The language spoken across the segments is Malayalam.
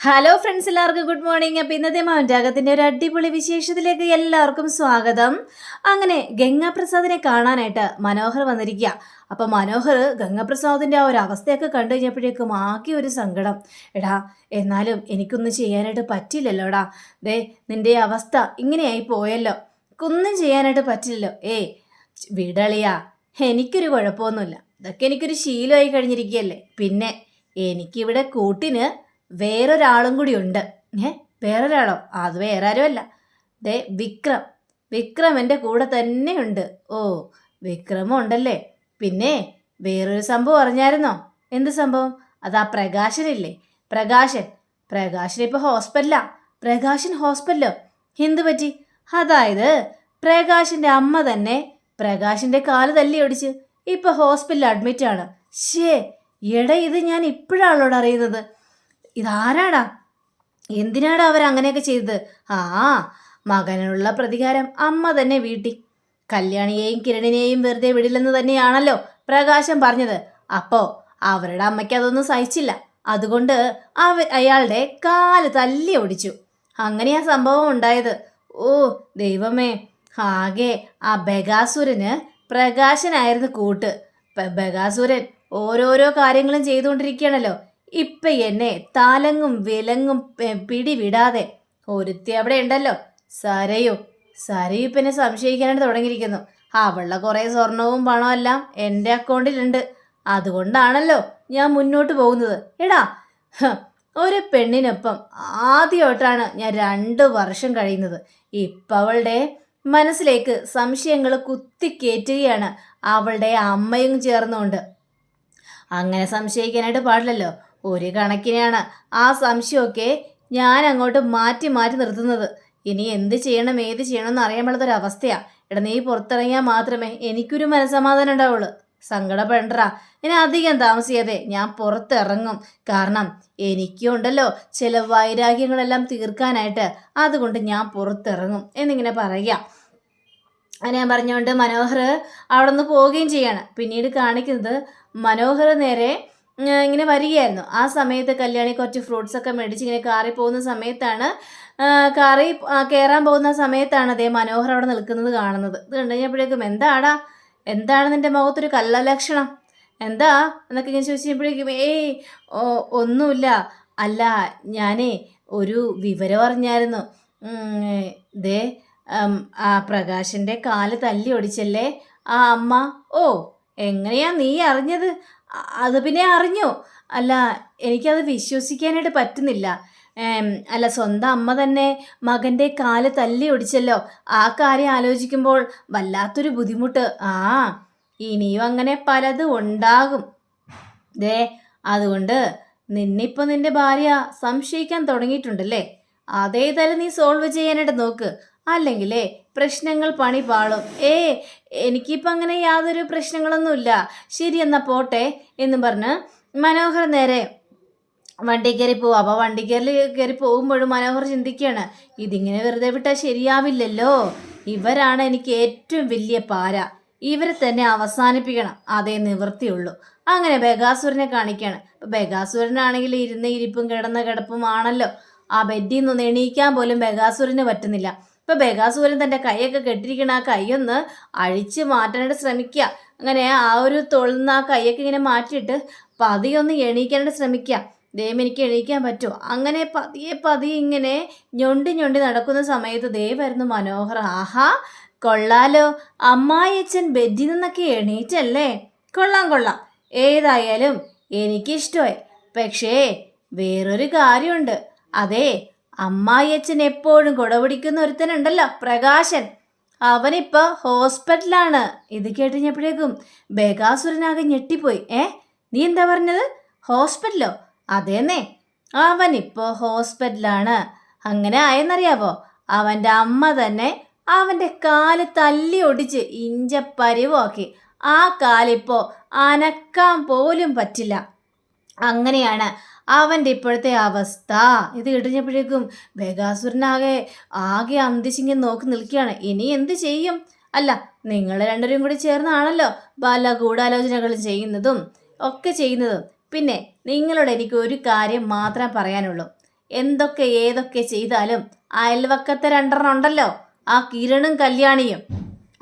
ഹലോ ഫ്രണ്ട്സ് എല്ലാവർക്കും ഗുഡ് മോർണിംഗ് അപ്പം ഇന്നത്തെ മൗന്റാകത്തിന്റെ ഒരു അടിപൊളി വിശേഷത്തിലേക്ക് എല്ലാവർക്കും സ്വാഗതം. അങ്ങനെ ഗംഗാപ്രസാദിനെ കാണാനായിട്ട് മനോഹർ വന്നിരിക്കുക അപ്പം മനോഹർ ഗംഗാപ്രസാദിന്റെ ആ ഒരു അവസ്ഥയൊക്കെ കണ്ടു കഴിഞ്ഞപ്പോഴേക്കും ആകെ ഒരു സങ്കടം. എടാ എന്നാലും എനിക്കൊന്നും ചെയ്യാനായിട്ട് പറ്റില്ലല്ലോടാ ദേ നിന്റെ അവസ്ഥ ഇങ്ങനെയായി പോയല്ലോ. ഒന്നും ചെയ്യാനായിട്ട് പറ്റില്ലല്ലോ. ഏയ് വിടളിയാ. എനിക്കൊരു കുഴപ്പമൊന്നുമില്ല. ഇതൊക്കെ എനിക്കൊരു ശീലമായി കഴിഞ്ഞിരിക്കുകയല്ലേ പിന്നെ എനിക്കിവിടെ കൂട്ടിന് വേറൊരാളും കൂടി ഉണ്ട്. ഏ വേറൊരാളോ? അത് വേറെ ആരുമല്ല ദേ വിക്രം. വിക്രം എന്റെ കൂടെ തന്നെയുണ്ട് ഓ വിക്രമും ഉണ്ടല്ലേ? പിന്നെ വേറൊരു സംഭവം അറിഞ്ഞായിരുന്നോ? എന്ത് സംഭവം? അതാ പ്രകാശനില്ലേ? പ്രകാശൻ. പ്രകാശൻ ഇപ്പോൾ ഹോസ്പിറ്റലാ. പ്രകാശൻ ഹോസ്പിറ്റലോ? എന്ത് പറ്റി? അതായത് പ്രകാശിന്റെ അമ്മ തന്നെ പ്രകാശിന്റെ കാൽ തല്ലി ഒടിച്ച് ഇപ്പോൾ ഹോസ്പിറ്റലിൽ അഡ്മിറ്റ് ആണ് ഷേ എടാ ഇത് ഞാൻ ഇപ്പോഴാണോട് അറിയുന്നത് ഇതാരാടാ? എന്തിനാടാ അവർ അങ്ങനെയൊക്കെ ചെയ്തത്? ആ മകനുള്ള പ്രതികാരം അമ്മ തന്നെ വീട്ടി. കല്യാണിയെയും കിരണിനെയും വെറുതെ വിടില്ലെന്ന് തന്നെയാണല്ലോ പ്രകാശം പറഞ്ഞത്. അപ്പോ അവരുടെ അമ്മയ്ക്ക് അതൊന്നും സഹിച്ചില്ല. അതുകൊണ്ട് അവ അയാളുടെ കാൽ തല്ലി ഒടിച്ചു അങ്ങനെയാ സംഭവം ഉണ്ടായത്. ഓ ദൈവമേ. ആകെ ആ ബഗാസുരന് പ്രകാശനായിരുന്നു കൂട്ട്. ബഗാസുരൻ ഓരോരോ കാര്യങ്ങളും ചെയ്തുകൊണ്ടിരിക്കുകയാണല്ലോ. ഇപ്പൊ എന്നെ താലങ്ങും വിലങ്ങും പിടിവിടാതെ ഒരുത്തി അവിടെ ഉണ്ടല്ലോ. സരയു സരയു ഇപ്പം എന്നെ സംശയിക്കാനായിട്ട് തുടങ്ങിയിരിക്കുന്നു. അവളുടെ കുറേ സ്വർണവും പണവും എല്ലാം എന്റെ അക്കൗണ്ടിലുണ്ട് അതുകൊണ്ടാണല്ലോ ഞാൻ മുന്നോട്ട് പോകുന്നത്. എടാ ഒരു പെണ്ണിനൊപ്പം ആദ്യമായിട്ടാണ് ഞാൻ രണ്ട് വർഷം കഴിയുന്നത്. ഇപ്പം അവളുടെ മനസ്സിലേക്ക് സംശയങ്ങൾ കുത്തിക്കേറ്റുകയാണ് അവളുടെ അമ്മയും ചേർന്നുകൊണ്ട്. അങ്ങനെ സംശയിക്കാനായിട്ട് പാടില്ലല്ലോ. ഒരു കണക്കിനാണ് ആ സംശയമൊക്കെ ഞാൻ അങ്ങോട്ട് മാറ്റി മാറ്റി നിർത്തുന്നത്. ഇനി എന്ത് ചെയ്യണം ഏത് ചെയ്യണം എന്ന് അറിയാൻ പാടാത്തൊരവസ്ഥയാ എടാ നീ പുറത്തിറങ്ങിയാൽ മാത്രമേ എനിക്കൊരു മനസമാധാനം ഉണ്ടാവുള്ളൂ. സങ്കടപ്പെടണ്ട. ഇനി അധികം താമസിയാതെ ഞാൻ പുറത്തിറങ്ങും. കാരണം എനിക്കുണ്ടല്ലോ ചില വൈരാഗ്യങ്ങളെല്ലാം തീർക്കാനായിട്ട് അതുകൊണ്ട് ഞാൻ പുറത്തിറങ്ങും എന്നിങ്ങനെ പറയുക. ഞാൻ പറഞ്ഞുകൊണ്ട് മനോഹർ അവിടെ നിന്ന് പോവുകയും ചെയ്യാണ്. പിന്നീട് കാണിക്കുന്നത് മനോഹർ നേരെ ഇങ്ങനെ വരികയായിരുന്നു. ആ സമയത്ത് കല്യാണി കുറച്ച് ഫ്രൂട്ട്സ് ഒക്കെ മേടിച്ച് ഇങ്ങനെ കാറി പോകുന്ന സമയത്താണ് കാറി കയറാൻ പോകുന്ന സമയത്താണ് അതേ മനോഹർ അവിടെ നിൽക്കുന്നത് കാണുന്നത്. ഇത് കണ്ടു കഴിഞ്ഞപ്പോഴേക്കും എന്താടാ? എന്താണ് നിന്റെ മുഖത്തൊരു കല്ലലക്ഷണം എന്താ? എന്നൊക്കെ ഇങ്ങനെ ചോദിച്ചപ്പോഴേക്കും ഏയ് ഒന്നുമില്ല. അല്ല ഞാനേ ഒരു വിവരം അറിഞ്ഞായിരുന്നു. ദേ ആ പ്രകാശിന്റെ കാൽ തല്ലി ഒടിച്ചല്ലേ? ആ അമ്മ ഓ എങ്ങനെയാ നീ അറിഞ്ഞത്? അത് പിന്നെ അറിഞ്ഞു. അല്ല എനിക്കത് വിശ്വസിക്കാനായിട്ട് പറ്റുന്നില്ല. അല്ല സ്വന്തം അമ്മ തന്നെ മകന്റെ കാൽ തല്ലി ഒടിച്ചല്ലോ. ആ കാര്യം ആലോചിക്കുമ്പോൾ വല്ലാത്തൊരു ബുദ്ധിമുട്ട്. ആ ഇനിയും അങ്ങനെ പലതും ഉണ്ടാകും. ദേ അതുകൊണ്ട് നിന്നിപ്പോൾ നിന്റെ ഭാര്യ സംശയിക്കാൻ തുടങ്ങിയിട്ടുണ്ടല്ലേ? അതേതായാലും നീ സോൾവ് ചെയ്യാനായിട്ട് നോക്ക്. അല്ലെങ്കിലേ പ്രശ്നങ്ങൾ പണി പാളും. ഏ എനിക്കിപ്പോൾ അങ്ങനെ യാതൊരു പ്രശ്നങ്ങളൊന്നുമില്ല. ശരി എന്നാൽ പോട്ടെ എന്ന് പറഞ്ഞ് മനോഹർ നേരെ വണ്ടി കയറി പോവും. അപ്പോൾ വണ്ടി കയറി കയറി പോകുമ്പോഴും മനോഹർ ചിന്തിക്കുകയാണ് ഇതിങ്ങനെ വെറുതെ വിട്ടാൽ ശരിയാവില്ലല്ലോ. ഇവരാണ് എനിക്ക് ഏറ്റവും വലിയ പാര. ഇവരെ തന്നെ അവസാനിപ്പിക്കണം. അതേ നിവൃത്തിയുള്ളൂ. അങ്ങനെ ബഗാസുരനെ കാണിക്കുകയാണ് ബഗാസുരനാണെങ്കിൽ ഇരുന്ന് ഇരിപ്പും കിടന്ന കിടപ്പും ആണല്ലോ. ആ ബെഡിൽ നിന്ന് എണീക്കാൻ പോലും ബഗാസുരന് പറ്റുന്നില്ല. ഇപ്പൊ ബേഗാസൂരൻ തന്റെ കൈയൊക്കെ കെട്ടിരിക്കണ ആ കൈയൊന്ന് അഴിച്ച് മാറ്റാനായിട്ട് ശ്രമിക്കുക അങ്ങനെ ആ ഒരു തൊഴുന്ന ആ കൈയൊക്കെ ഇങ്ങനെ മാറ്റിയിട്ട് പതിയെ ഒന്ന് എണീക്കാനായിട്ട് ശ്രമിക്കുക ദേവ് എനിക്ക് എണീക്കാൻ പറ്റുമോ അങ്ങനെ പതിയെ പതിയെ ഇങ്ങനെ ഞൊണ്ടി ഞൊണ്ടി നടക്കുന്ന സമയത്ത് ദേവായിരുന്നു മനോഹർ. ആഹാ കൊള്ളാലോ. അമ്മായിയച്ഛൻ ബെഡിൽ നിന്നൊക്കെ എണീറ്റല്ലേ? കൊള്ളാം കൊള്ളാം. ഏതായാലും എനിക്കിഷ്ടമായി പക്ഷേ വേറൊരു കാര്യമുണ്ട്. അതെ അമ്മായിയച്ഛൻ എപ്പോഴും കുടപിടിക്കുന്ന ഒരുത്തനുണ്ടല്ലോ പ്രകാശൻ. അവനിപ്പോ ഹോസ്പിറ്റലാണ്. ഇത് കേട്ടുകഴിഞ്ഞപ്പോഴേക്കും ബേഗാസുരനാകെ ഞെട്ടിപ്പോയി. ഏ നീ എന്താ പറഞ്ഞത്? ഹോസ്പിറ്റലോ? അതേന്നേ. അവനിപ്പോ ഹോസ്പിറ്റലാണ്. അങ്ങനെ ആയെന്നറിയാവോ? അവന്റെ അമ്മ തന്നെ അവന്റെ കാൽ തല്ലി ഒടിച്ച് ഇഞ്ചപ്പരിവാക്കി. ആ കാലിപ്പോ അനക്കാൻ പോലും പറ്റില്ല. അങ്ങനെയാണ് അവന്റെ ഇപ്പോഴത്തെ അവസ്ഥ. ഇത് കിട്ടിയപ്പോഴേക്കും ബേഗാസുരനാകെ ആകെ അന്തിച്ചിങ്ങി നോക്കി നിൽക്കുകയാണ്. ഇനി എന്ത് ചെയ്യും? അല്ല നിങ്ങൾ രണ്ടുപേരും കൂടി ചേർന്നാണല്ലോ പല ഗൂഢാലോചനകൾ ചെയ്യുന്നതും ഒക്കെ ചെയ്യുന്നതും. പിന്നെ നിങ്ങളോട് എനിക്ക് ഒരു കാര്യം മാത്രം പറയാനുള്ളൂ. എന്തൊക്കെ ഏതൊക്കെ ചെയ്താലും അയൽവക്കത്തെ രണ്ടെണ്ണം ഉണ്ടല്ലോ. ആ കിരണും കല്യാണിയും.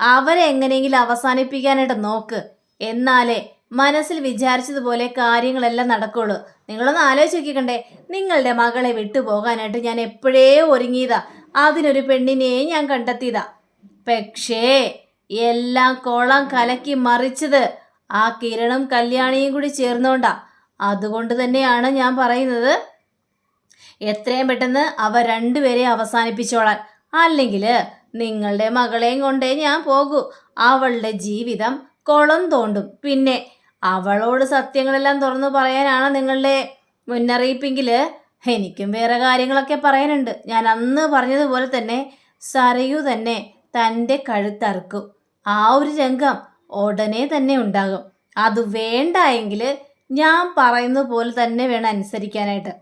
അവരെ എങ്ങനെയെങ്കിലും അവസാനിപ്പിക്കാനായിട്ട് നോക്ക്. എന്നാലേ മനസ്സിൽ വിചാരിച്ചതുപോലെ കാര്യങ്ങളെല്ലാം നടക്കുള്ളൂ. നിങ്ങളൊന്ന് ആലോചിച്ച് നോക്കിക്കണ്ടേ. നിങ്ങളുടെ മകളെ വിട്ടുപോകാനായിട്ട് ഞാൻ എപ്പോഴേ ഒരുങ്ങിയതാ. അതിനൊരു പെണ്ണിനെ ഞാൻ കണ്ടെത്തിയതാ. പക്ഷേ എല്ലാം കോളം കലക്കി മറിച്ചത് ആ കിരണും കല്യാണിയും കൂടി ചേർന്നോണ്ടാ. അതുകൊണ്ട് തന്നെയാണ് ഞാൻ പറയുന്നത്. എത്രയും പെട്ടെന്ന് അവ രണ്ടുപേരെ അവസാനിപ്പിച്ചോളാൻ. അല്ലെങ്കിൽ നിങ്ങളുടെ മകളെയും കൊണ്ടേ ഞാൻ പോകൂ. അവളുടെ ജീവിതം കുളം തോണ്ടും. പിന്നെ അവളോട് സത്യങ്ങളെല്ലാം തുറന്നു പറയാനാണ് നിങ്ങളുടെ മുന്നറിയിപ്പെങ്കിൽ എനിക്കും വേറെ കാര്യങ്ങളൊക്കെ പറയാനുണ്ട്. ഞാൻ അന്ന് പറഞ്ഞതുപോലെ തന്നെ സരയു തന്നെ തന്റെ കഴുത്തറുക്കും. ആ ഒരു രംഗം ഉടനെ തന്നെ ഉണ്ടാകും. അത് വേണ്ട എങ്കിൽ ഞാൻ പറയുന്ന പോലെ തന്നെ വേണം അനുസരിക്കാനായിട്ട്.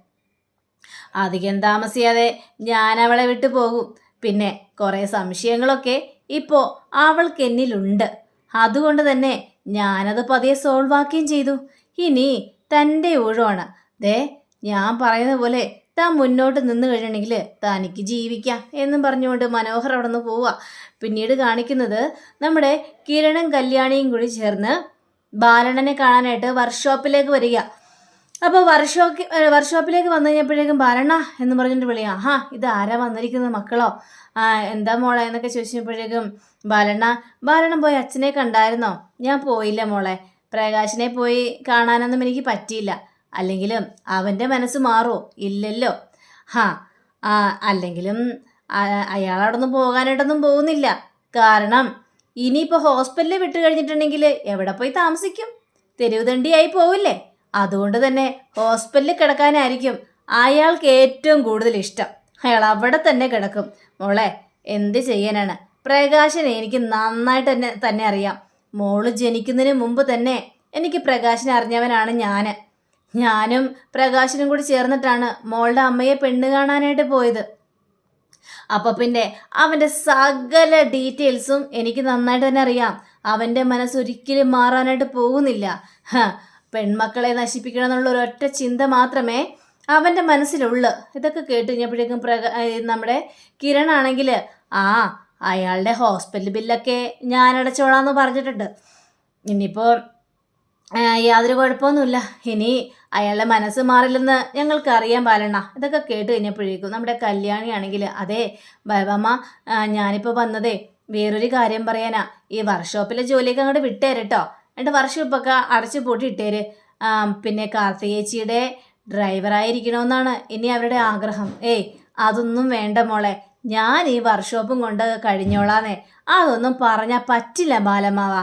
അധികം താമസിയാതെ ഞാൻ അവളെ വിട്ടു പോകും. പിന്നെ കുറേ സംശയങ്ങളൊക്കെ ഇപ്പോൾ അവൾക്ക് എന്നിലുണ്ട് അതുകൊണ്ട് തന്നെ ഞാനത് പതിയെ സോൾവ് ആക്കുകയും ചെയ്തു. ഇനി തന്റെ ഊഴമാണ്. ദേ ഞാൻ പറയുന്ന പോലെ താൻ മുന്നോട്ട് നിന്ന് കഴിയണമെങ്കിൽ തനിക്ക് ജീവിക്കാം എന്നും പറഞ്ഞുകൊണ്ട് മനോഹർ അവിടെ നിന്ന് പോവുക. പിന്നീട് കാണിക്കുന്നത് നമ്മുടെ കിരണും കല്യാണിയും കൂടി ചേർന്ന് ബാലണനെ കാണാനായിട്ട് വർക്ക്ഷോപ്പിലേക്ക് വരിക. അപ്പോൾ വർക്ക്ഷോപ്പ് വർക്ക്ഷോപ്പിലേക്ക് വന്നു കഴിഞ്ഞപ്പോഴേക്കും ബാലണ്ണ എന്ന് പറഞ്ഞിട്ട് വിളിയാ ആഹാ ഇത് ആരാ വന്നിരിക്കുന്നത് മക്കളോ? ആ എന്താ മോളെ എന്നൊക്കെ ചോദിച്ചപ്പോഴേക്കും ബാലണ്ണ ബാലണ്ണൻ പോയി അച്ഛനെ കണ്ടായിരുന്നോ? ഞാൻ പോയില്ല മോളെ. പ്രകാശിനെ പോയി കാണാനൊന്നും എനിക്ക് പറ്റിയില്ല. അല്ലെങ്കിലും അവന്റെ മനസ്സ് മാറുമോ ഇല്ലല്ലോ. ഹാ അല്ലെങ്കിലും അയാളവിടൊന്നും പോകാനായിട്ടൊന്നും പോകുന്നില്ല. കാരണം ഇനിയിപ്പോൾ ഹോസ്പിറ്റലിൽ വിട്ടു കഴിഞ്ഞിട്ടുണ്ടെങ്കിൽ എവിടെ പോയി താമസിക്കും? തെരുവ് തണ്ടിയായി പോവില്ലേ? അതുകൊണ്ട് തന്നെ ഹോസ്പിറ്റലിൽ കിടക്കാനായിരിക്കും അയാൾക്ക് ഏറ്റവും കൂടുതൽ ഇഷ്ടം. അയാൾ അവിടെ തന്നെ കിടക്കും. മോളെ എന്ത് ചെയ്യാനാണ്? പ്രകാശനെ എനിക്ക് നന്നായിട്ട് തന്നെ തന്നെ അറിയാം. മോൾ ജനിക്കുന്നതിന് മുമ്പ് തന്നെ എനിക്ക് പ്രകാശനെ അറിഞ്ഞവനാണ് ഞാൻ ഞാനും പ്രകാശനും കൂടി ചേർന്നിട്ടാണ് മോളുടെ അമ്മയെ പെണ്ണ് കാണാനായിട്ട് പോയത്. അപ്പോൾ പിന്നെ അവന്റെ സകല ഡീറ്റെയിൽസും എനിക്ക് നന്നായിട്ട് തന്നെ അറിയാം. അവന്റെ മനസ്സൊരിക്കലും മാറാനായിട്ട് പോകുന്നില്ല. പെൺമക്കളെ നശിപ്പിക്കണം എന്നുള്ള ഒരൊറ്റ ചിന്ത മാത്രമേ അവന്റെ മനസ്സിലുള്ളു. ഇതൊക്കെ കേട്ട് കഴിഞ്ഞപ്പോഴേക്കും പ്രക നമ്മുടെ കിരൺ ആണെങ്കിൽ ആ അയാളുടെ ഹോസ്പിറ്റൽ ബില്ലൊക്കെ ഞാൻ അടച്ചോളാന്ന് പറഞ്ഞിട്ടുണ്ട്. ഇനിയിപ്പോൾ യാതൊരു കുഴപ്പമൊന്നുമില്ല. ഇനി അയാളുടെ മനസ്സ് മാറില്ലെന്ന് ഞങ്ങൾക്ക് അറിയാൻ പാലണ്ണ. ഇതൊക്കെ കേട്ട് കഴിഞ്ഞപ്പോഴേക്കും നമ്മുടെ കല്യാണിയാണെങ്കിൽ അതെ ബാബാമ്മ ഞാനിപ്പോൾ വന്നതേ വേറൊരു കാര്യം പറയാനാ. ഈ വർക്ക്ഷോപ്പിലെ ജോലിയൊക്കെ അങ്ങോട്ട് വിട്ടേരട്ടോ എന്റെ വർക്ക്ഷോപ്പൊക്കെ അടച്ചു പൂട്ടിയിട്ടേര്. പിന്നെ കാർത്തികേച്ചിയുടെ ഡ്രൈവറായിരിക്കണമെന്നാണ് ഇനി അവരുടെ ആഗ്രഹം. ഏയ് അതൊന്നും വേണ്ട മോളെ. ഞാൻ ഈ വർക്ക്ഷോപ്പും കൊണ്ട് കഴിഞ്ഞോളാന്നേ. അതൊന്നും പറഞ്ഞാൽ പറ്റില്ല ബാലമാവ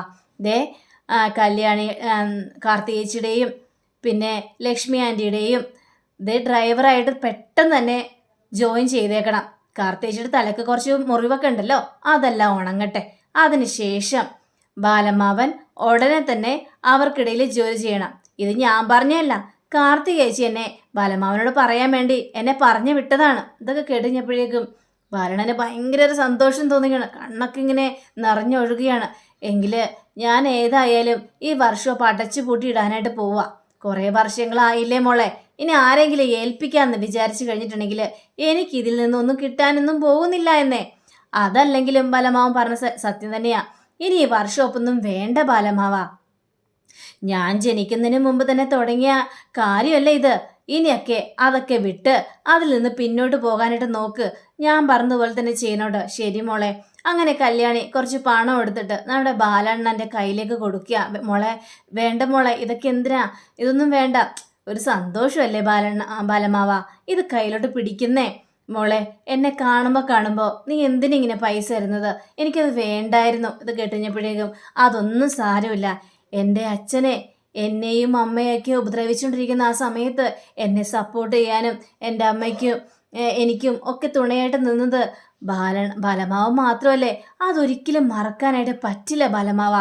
ദേ കല്യാണി കാർത്തികേച്ചിയുടെയും പിന്നെ ലക്ഷ്മി ആന്റിയുടെയും ദേ ഡ്രൈവറായിട്ട് പെട്ടെന്ന് തന്നെ ജോയിൻ ചെയ്തേക്കണം. കാർത്തേച്ചിയുടെ തലക്ക് കുറച്ച് മുറിവൊക്കെ ഉണ്ടല്ലോ. അതെല്ലാം ഉണങ്ങട്ടെ. അതിനുശേഷം ബാലമാവൻ ഉടനെ തന്നെ അവർക്കിടയിൽ ജോലി ചെയ്യണം. ഇത് ഞാൻ പറഞ്ഞല്ല കാർത്തികേച്ചി എന്നെ ബാലമാവനോട് പറയാൻ വേണ്ടി എന്നെ പറഞ്ഞു വിട്ടതാണ്. ഇതൊക്കെ കേട്ടുകഴിഞ്ഞപ്പോഴേക്കും ബാലണന് ഭയങ്കര ഒരു സന്തോഷം തോന്നുകയാണ്. കണ്ണൊക്കെ ഇങ്ങനെ നിറഞ്ഞൊഴുകുകയാണ്. എങ്കിൽ ഞാൻ ഏതായാലും ഈ വർഷമൊക്കെ അടച്ചു പൂട്ടി ഇടാനായിട്ട് പോവാ. കുറേ വർഷങ്ങളായില്ലേ മോളെ. ഇനി ആരെങ്കിലും ഏൽപ്പിക്കാമെന്ന് വിചാരിച്ചു കഴിഞ്ഞിട്ടുണ്ടെങ്കിൽ എനിക്ക് ഇതിൽ നിന്നൊന്നും കിട്ടാനൊന്നും പോകുന്നില്ല എന്നേ. അതല്ലെങ്കിലും ബലമാവൻ പറഞ്ഞ സത്യം തന്നെയാ. ഇനി ഈ വർക്ക്ഷോപ്പൊന്നും വേണ്ട ബാലമാവ. ഞാൻ ജനിക്കുന്നതിന് മുമ്പ് തന്നെ തുടങ്ങിയ കാര്യമല്ല ഇത്? ഇനിയൊക്കെ അതൊക്കെ വിട്ട് അതിൽ നിന്ന് പിന്നോട്ട് പോകാനായിട്ട് നോക്ക്. ഞാൻ പറഞ്ഞതുപോലെ തന്നെ ചെയ്യണോട്ടോ. ശരി മോളെ. അങ്ങനെ കല്യാണി കുറച്ച് പണം എടുത്തിട്ട് നമ്മുടെ ബാലണ്ണന്റെ കയ്യിലേക്ക് കൊടുക്കുക. മോളെ വേണ്ട മോളെ ഇതൊക്കെ എന്തിനാ? ഇതൊന്നും വേണ്ട. ഒരു സന്തോഷമല്ലേ ബാലണ്ണ ബാലമാവ. ഇത് കയ്യിലോട്ട് പിടിക്കുന്നേ. മോളെ എന്നെ കാണുമ്പോൾ കാണുമ്പോൾ നീ എന്തിനിങ്ങനെ പൈസ തരുന്നത്? എനിക്കത് വേണ്ടായിരുന്നു ഇത് കേട്ടുകഴിഞ്ഞപ്പോഴേക്കും. അതൊന്നും സാരമില്ല. എന്റെ അച്ഛനെ എന്നെയും അമ്മയൊക്കെ ഉപദ്രവിച്ചുകൊണ്ടിരിക്കുന്ന ആ സമയത്ത് എന്നെ സപ്പോർട്ട് ചെയ്യാനും എന്റെ അമ്മയ്ക്കും എനിക്കും ഒക്കെ തുണയായിട്ട് നിന്നത് ബാല ബലമാവ് മാത്രമല്ലേ? അതൊരിക്കലും മറക്കാനായിട്ട് പറ്റില്ല ബലമാവ.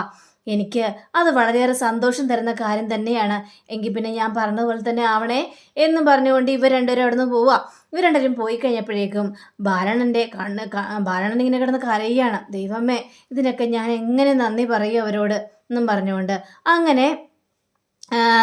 എനിക്ക് അത് വളരെയേറെ സന്തോഷം തരുന്ന കാര്യം തന്നെയാണ്. എങ്കിൽ പിന്നെ ഞാൻ പറഞ്ഞതുപോലെ തന്നെ ആവണേ എന്നും പറഞ്ഞുകൊണ്ട് ഇവർ രണ്ടുപേരും അവിടെ നിന്ന് പോവുക ഇവർ രണ്ടുപേരും പോയി കഴിഞ്ഞപ്പോഴേക്കും ബാലണന്റെ കണ്ണ് ബാലണൻ ഇങ്ങനെ കിടന്ന് കരയുകയാണ്. ദൈവമേ ഇതിനൊക്കെ ഞാൻ എങ്ങനെ നന്ദി പറയും അവരോട് എന്നും പറഞ്ഞുകൊണ്ട്. അങ്ങനെ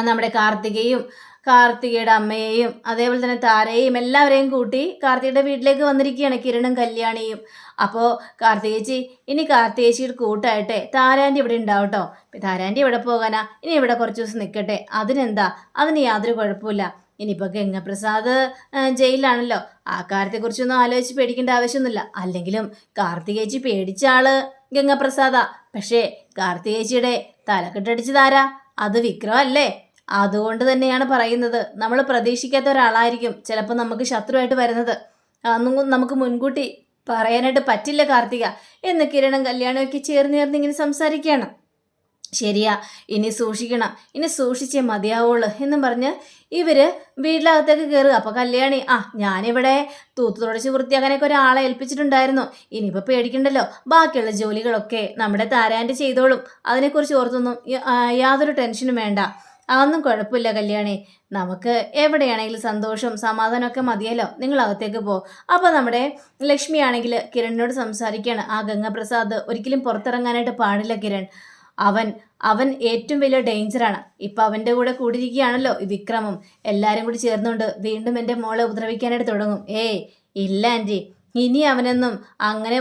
നമ്മുടെ കാർത്തികയും കാർത്തികയുടെ അമ്മയെയും അതേപോലെ തന്നെ താരയെയും എല്ലാവരെയും കൂട്ടി കാർത്തികയുടെ വീട്ടിലേക്ക് വന്നിരിക്കുകയാണ്. കിരണും കല്യാണിയും. അപ്പോൾ കാർത്തികേച്ചി ഇനി കാർത്തികേച്ചിയുടെ കൂട്ടായിട്ടെ താരാന്റെ ഇവിടെ ഉണ്ടാവും കേട്ടോ താരാന്റെ ഇവിടെ പോകാനാ? ഇനി ഇവിടെ കുറച്ച് ദിവസം നിൽക്കട്ടെ അതിനെന്താ? അതിന് യാതൊരു കുഴപ്പമില്ല ഇനിയിപ്പോൾ ഗംഗപ്രസാദ് ജയിലാണല്ലോ ആ കാര്യത്തെക്കുറിച്ചൊന്നും ആലോചിച്ച് പേടിക്കേണ്ട ആവശ്യമൊന്നുമില്ല. അല്ലെങ്കിലും കാർത്തികേച്ചി പേടിച്ച ആൾ ഗംഗപ്രസാദാ. പക്ഷേ കാർത്തികേച്ചിയുടെ തലക്കെട്ടടിച്ചതാരാ അത് വിക്രം അല്ലേ? അതുകൊണ്ട് തന്നെയാണ് പറയുന്നത്. നമ്മൾ പ്രതീക്ഷിക്കാത്ത ഒരാളായിരിക്കും ചിലപ്പോൾ നമുക്ക് ശത്രുവായിട്ട് വരുന്നത്. അന്നും നമുക്ക് മുൻകൂട്ടി പറയാനായിട്ട് പറ്റില്ല കാർത്തിക. എന്ന് കിരണം കല്യാണമൊക്കെ ചേർന്ന് ചേർന്ന് ഇങ്ങനെ സംസാരിക്കുകയാണ്. ശരിയാ ഇനി സൂക്ഷിക്കണം. ഇനി സൂക്ഷിച്ചേ മതിയാവുള്ളൂ എന്നും പറഞ്ഞ് ഇവർ വീട്ടിലകത്തേക്ക് കയറുക അപ്പോൾ കല്യാണി ആ ഞാനിവിടെ തൂത്തു തുടച്ച് വൃത്തിയാക്കാനൊക്കെ ഒരാളെ ഏൽപ്പിച്ചിട്ടുണ്ടായിരുന്നു. ഇനിയിപ്പോൾ പേടിക്കണ്ടല്ലോ. ബാക്കിയുള്ള ജോലികളൊക്കെ നമ്മുടെ താരാന്റെ ചെയ്തോളും. അതിനെക്കുറിച്ച് ഓർത്തൊന്നും യാതൊരു ടെൻഷനും വേണ്ട. അതൊന്നും കുഴപ്പമില്ല കല്യാണി. നമുക്ക് എവിടെയാണെങ്കിലും സന്തോഷം സമാധാനമൊക്കെ മതിയല്ലോ. നിങ്ങൾ അകത്തേക്ക് പോ. അപ്പോൾ നമ്മുടെ ലക്ഷ്മി ആണെങ്കിൽ കിരണിനോട് സംസാരിക്കുകയാണ്. ആ ഗംഗപ്രസാദ് ഒരിക്കലും പുറത്തിറങ്ങാനായിട്ട് പാടില്ല കിരൺ. അവൻ അവൻ ഏറ്റവും വലിയ ഡേഞ്ചറാണ് ഇപ്പം അവന്റെ കൂടെ കൂടിയിരിക്കുകയാണല്ലോ വിക്രമും. എല്ലാവരും കൂടി ചേർന്നുകൊണ്ട് വീണ്ടും എന്റെ മോളെ ഉപദ്രവിക്കാനായിട്ട് തുടങ്ങും. ഏയ് ഇല്ല ആന്റി ഇനി അവനൊന്നും അങ്ങനെ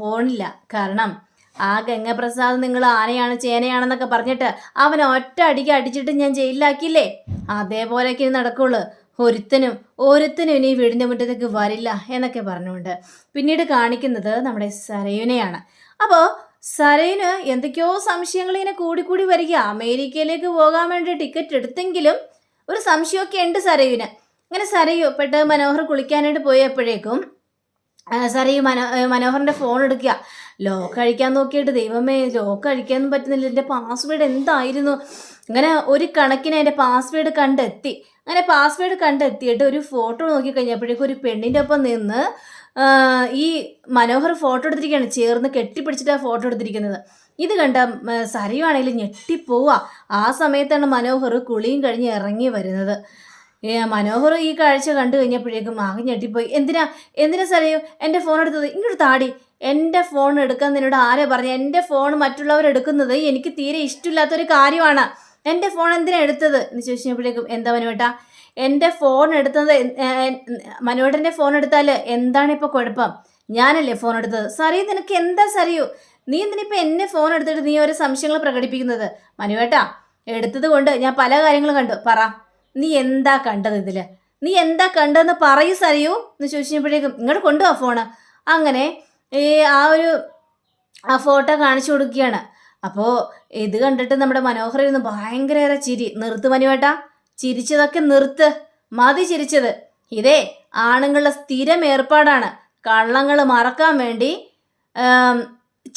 പോണില്ല. കാരണം ആ ഗംഗപ്രസാദ് നിങ്ങൾ ആനയാണ് ചേനയാണെന്നൊക്കെ പറഞ്ഞിട്ട് അവൻ ഒറ്റ അടിക്ക് അടിച്ചിട്ട് ഞാൻ ജയിലിലാക്കിയില്ലേ? അതേപോലെയൊക്കെ നടക്കുള്ളൂ. ഒരുത്തനും ഒരുത്തനും ഇനി വീടിന്റെ മുറ്റത്തേക്ക് വരില്ല എന്നൊക്കെ പറഞ്ഞുകൊണ്ട് പിന്നീട് കാണിക്കുന്നത് നമ്മുടെ സരയുനെയാണ്. അപ്പോൾ സരയിന് എന്തൊക്കെയോ സംശയങ്ങൾ ഇങ്ങനെ കൂടിക്കൂടി വരിക. അമേരിക്കയിലേക്ക് പോകാൻ വേണ്ടി ടിക്കറ്റ് എടുത്തെങ്കിലും ഒരു സംശയമൊക്കെ ഉണ്ട് സരയുവിന് അങ്ങനെ സരയു പെട്ട് മനോഹർ കുളിക്കാനായിട്ട് പോയപ്പോഴേക്കും സരയു മനോ മനോഹറിന്റെ ഫോൺ എടുക്കുക. ലോക്ക് അഴിക്കാൻ നോക്കിയിട്ട് ദൈവമേ ലോക്ക് അഴിക്കാനൊന്നും പറ്റുന്നില്ല. എന്റെ പാസ്വേഡ് എന്തായിരുന്നു? അങ്ങനെ ഒരു കണക്കിന് എന്റെ പാസ്വേഡ് കണ്ടെത്തി. അങ്ങനെ പാസ്വേഡ് കണ്ടെത്തിയിട്ട് ഒരു ഫോട്ടോ നോക്കി കഴിഞ്ഞപ്പോഴേക്കും ഒരു പെണ്ണിന്റെ ഒപ്പം നിന്ന് ഈ മനോഹർ ഫോട്ടോ എടുത്തിരിക്കുകയാണ്. ചേർന്ന് കെട്ടിപ്പിടിച്ചിട്ട് ആ ഫോട്ടോ എടുത്തിരിക്കുന്നത്. ഇത് കണ്ട സരയുവാണെങ്കിൽ ഞെട്ടിപ്പോവുക ആ സമയത്താണ് മനോഹർ കുളിയും കഴിഞ്ഞ് ഇറങ്ങി വരുന്നത്. മനോഹർ ഈ കാഴ്ച കണ്ടു കഴിഞ്ഞപ്പോഴേക്കും ആകെ ഞെട്ടിപ്പോയി. എന്തിനാ? എന്തിനാ സാറേ? എന്റെ ഫോൺ എടുത്തത്. ഇങ്ങോട്ട് താടി. എന്റെ ഫോൺ എടുക്കാൻ നിന്നോട് ആരെ പറഞ്ഞു? എന്റെ ഫോൺ മറ്റുള്ളവർ എടുക്കുന്നത് എനിക്ക് തീരെ ഇഷ്ടമില്ലാത്തൊരു കാര്യമാണ്. എന്റെ ഫോൺ എന്തിനാ എടുത്തത്? എന്ന് ചോദിച്ചപ്പോഴേക്കും എന്താ മനുവേട്ടാ എന്റെ ഫോൺ എടുത്തത് മനുവേട്ടന്റെ ഫോൺ എടുത്താൽ എന്താണ് ഇപ്പോൾ കുഴപ്പം? ഞാനല്ലേ ഫോൺ എടുത്തത്? സറിയോ നിനക്ക് എന്താ സറിയോ? നീ എന്തിനിപ്പോൾ എന്നെ ഫോൺ എടുത്തിട്ട് നീ ഓരോ സംശയങ്ങൾ പ്രകടിപ്പിക്കുന്നത്? മനുവേട്ടാ എടുത്തത് കൊണ്ട് ഞാൻ പല കാര്യങ്ങളും കണ്ടു. പറ. നീ എന്താ കണ്ടത് ഇതിൽ നീ എന്താ കണ്ടതെന്ന് പറയൂ സറിയൂ എന്ന് ചോദിച്ചപ്പോഴേക്കും ഇങ്ങോട്ട് കൊണ്ടുപോവാ ഫോണ്. അങ്ങനെ ഈ ആ ഒരു ആ ഫോട്ടോ കാണിച്ചു കൊടുക്കുകയാണ്. അപ്പോൾ ഇത് കണ്ടിട്ട് നമ്മുടെ മനോഹർ ഭയങ്കരേറെ ഭയങ്കര ചിരി. നിർത്ത് മനുവേട്ടാ ചിരിച്ചതൊക്കെ നിർത്ത്. മതി ചിരിച്ചത്. ഇതേ ആണുങ്ങളുടെ സ്ഥിരം ഏർപ്പാടാണ്. കള്ളങ്ങൾ മറക്കാൻ വേണ്ടി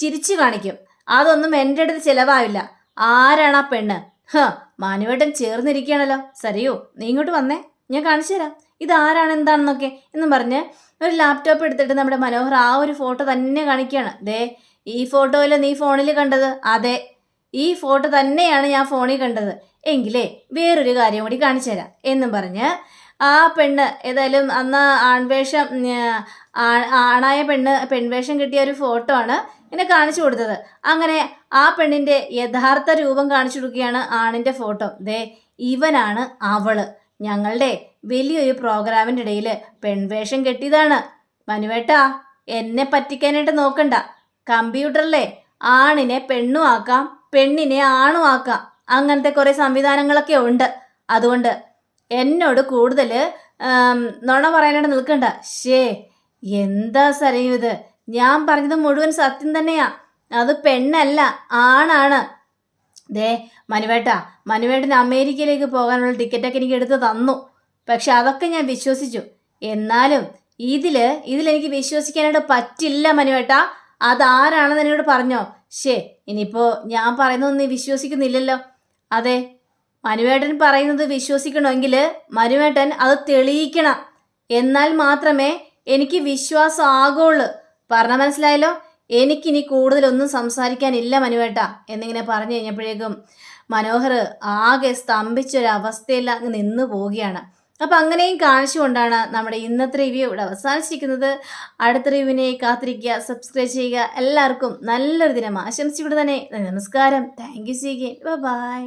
ചിരിച്ചു കാണിക്കും. അതൊന്നും എന്റെ അടുത്ത് ചിലവാവില്ല. ആരാണ് ആ പെണ്ണ്? ഹ മാനുവേട്ടൻ ചേർന്നിരിക്കുകയാണല്ലോ. സരിയോ നീ ഇങ്ങോട്ട് വന്നേ. ഞാൻ കാണിച്ചു തരാം. ഇത് ആരാണ് എന്താണെന്നൊക്കെ എന്നും പറഞ്ഞ് ഒരു ലാപ്ടോപ്പ് എടുത്തിട്ട് നമ്മുടെ മനോഹർ ആ ഒരു ഫോട്ടോ തന്നെ കാണിക്കുകയാണ്. ദേ ഈ ഫോട്ടോയിൽ നീ ഫോണിൽ കണ്ടത്? അതെ ഈ ഫോട്ടോ തന്നെയാണ് ഞാൻ ഫോണിൽ കണ്ടത്. എങ്കിലേ വേറൊരു കാര്യം കൂടി കാണിച്ചു തരാം. എന്നും പറഞ്ഞ് ആ പെണ്ണ് ഏതായാലും അന്ന് ആൺവേഷം ആണായ പെണ്ണ് പെൺവേഷം കിട്ടിയ ഒരു ഫോട്ടോ ആണ് എന്നെ കാണിച്ചു കൊടുത്തത്. അങ്ങനെ ആ പെണ്ണിന്റെ യഥാർത്ഥ രൂപം കാണിച്ചു കൊടുക്കുകയാണ് ആണിന്റെ ഫോട്ടോ ദേ ഇവനാണ് അവൾ. ഞങ്ങളുടെ വലിയൊരു പ്രോഗ്രാമിന്റെ ഇടയിൽ പെൺവേഷം കെട്ടിയതാണ്. മനുവേട്ടാ എന്നെ പറ്റിക്കാനായിട്ട് നോക്കണ്ട. കമ്പ്യൂട്ടറിലെ ആണിനെ പെണ്ണും ആക്കാം പെണ്ണിനെ ആണും ആക്കാം. അങ്ങനത്തെ കുറേ സംവിധാനങ്ങളൊക്കെ ഉണ്ട്. അതുകൊണ്ട് എന്നോട് കൂടുതൽ നുണ പറയാനായിട്ട് നിൽക്കണ്ട. ഷേ എന്താ സരയും ഇത്? ഞാൻ പറഞ്ഞത് മുഴുവൻ സത്യം തന്നെയാ. അത് പെണ്ണല്ല ആണാണ്. ദേ മനുവേട്ട മനുവേട്ടന് അമേരിക്കയിലേക്ക് പോകാനുള്ള ടിക്കറ്റൊക്കെ എനിക്ക് എടുത്ത് തന്നു. പക്ഷെ അതൊക്കെ ഞാൻ വിശ്വസിച്ചു. എന്നാലും ഇതിൽ ഇതിലെനിക്ക് വിശ്വസിക്കാനായിട്ട് പറ്റില്ല മനുവേട്ട. അതാരാണെന്ന് എന്നോട് പറഞ്ഞോ? ശേ ഇനിയിപ്പോൾ ഞാൻ പറയുന്നതൊന്നും നീ വിശ്വസിക്കുന്നില്ലല്ലോ. അതെ മനുവേട്ടൻ പറയുന്നത് വിശ്വസിക്കണമെങ്കിൽ മനുവേട്ടൻ അത് തെളിയിക്കണം. എന്നാൽ മാത്രമേ എനിക്ക് വിശ്വാസം ആകോൾ പറഞ്ഞ മനസ്സിലായല്ലോ? എനിക്കിനി കൂടുതലൊന്നും സംസാരിക്കാനില്ല മനുവേട്ട എന്നിങ്ങനെ പറഞ്ഞു കഴിഞ്ഞപ്പോഴേക്കും മനോഹർ ആകെ സ്തംഭിച്ചൊരവസ്ഥയിൽ അങ്ങ് നിന്നു പോവുകയാണ്. അപ്പം അങ്ങനെയും കാണിച്ചുകൊണ്ടാണ് നമ്മുടെ ഇന്നത്തെ റിവ്യൂ ഇവിടെ അവസാനിച്ചിരിക്കുന്നത്. അടുത്ത റിവ്യൂവിനെ കാത്തിരിക്കുക സബ്സ്ക്രൈബ് ചെയ്യുക. എല്ലാവർക്കും നല്ലൊരു ദിനം ആശംസിച്ചുകൊണ്ട് തന്നെ നമസ്കാരം. Thank U സീഗെ by